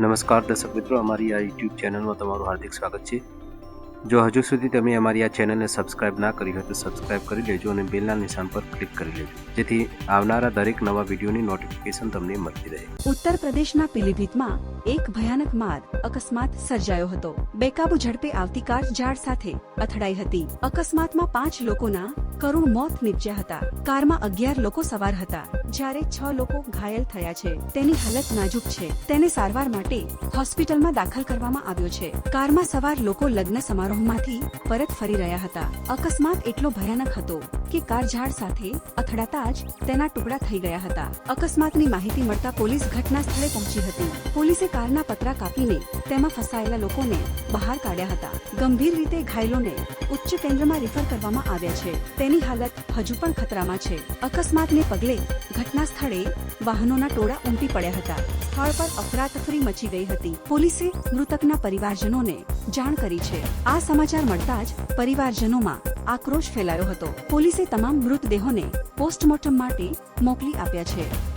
નમસ્કાર દર્શક મિત્રો, અમારી આ યુટ્યુબ ચેનલમાં તમારું હાર્દિક સ્વાગત છે. જો હજુ સુધી તમે અમારી આ ચેનલને સબસ્ક્રાઇબ ના કરી હોય તો સબસ્ક્રાઇબ કરી લેજો અને બેલના નિશાન પર ક્લિક કરી લેજો. જેથી આવનારા દરેક નવા વિડીયોની નોટિફિકેશન તમને મળતી રહે. ઉત્તર પ્રદેશના પીલીભીતમાં એક ભયાનક માર્ગ અકસ્માત સર્જાયો હતો. બેકાબુ ઝડપે આવતી કાર ઝાડ સાથે અથડાઈ હતી. અકસ્માતમાં પાંચ લોકોના કરુણ મોત નીપજ્યા હતા. કારમાં અગિયાર લોકો સવાર હતા. જ્યારે છ લોકો ઘાયલ થયા છે. તેની હાલત નાજુક છે. તેને સારવાર માટે હોસ્પિટલમાં દાખલ કરવામાં આવ્યો છે. કારમાં સવાર લોકો લગ્ન સમારોહમાંથી પરત ફરી રહ્યા હતા. અકસ્માત એટલો ભયાનક હતો કે કાર ઝાડ સાથે અથડાતા જ તેના ટુકડા થઈ ગયા હતા. અકસ્માતની માહિતી મળતા પોલીસ ઘટના સ્થળે પહોંચી હતી. પોલીસે કારના પતરા કાપીને તેમાં ફસાયેલા લોકોને બહાર કાઢ્યા હતા. ગંભીર રીતે ઘાયલોને ઉચ્ચ કેન્દ્રમાં રિફર કરવામાં આવ્યા છે. તેની હાલત હજુ પણ ખતરામાં છે. અકસ્માતને પગલે ઘટના સ્થળે વાહનોના ટોળા ઉમટી પડ્યા હતા. સ્થળ પર અફરાતફરી મચી ગઈ હતી. પોલીસે મૃતકના પરિવારજનોને જાણ કરી છે. આ સમાચાર મળતા જ પરિવારજનોમાં આક્રોશ ફેલાયો હતો. પોલીસે તમામ મૃતદેહોને પોસ્ટમોર્ટમ માટે મોકલી આપ્યા છે.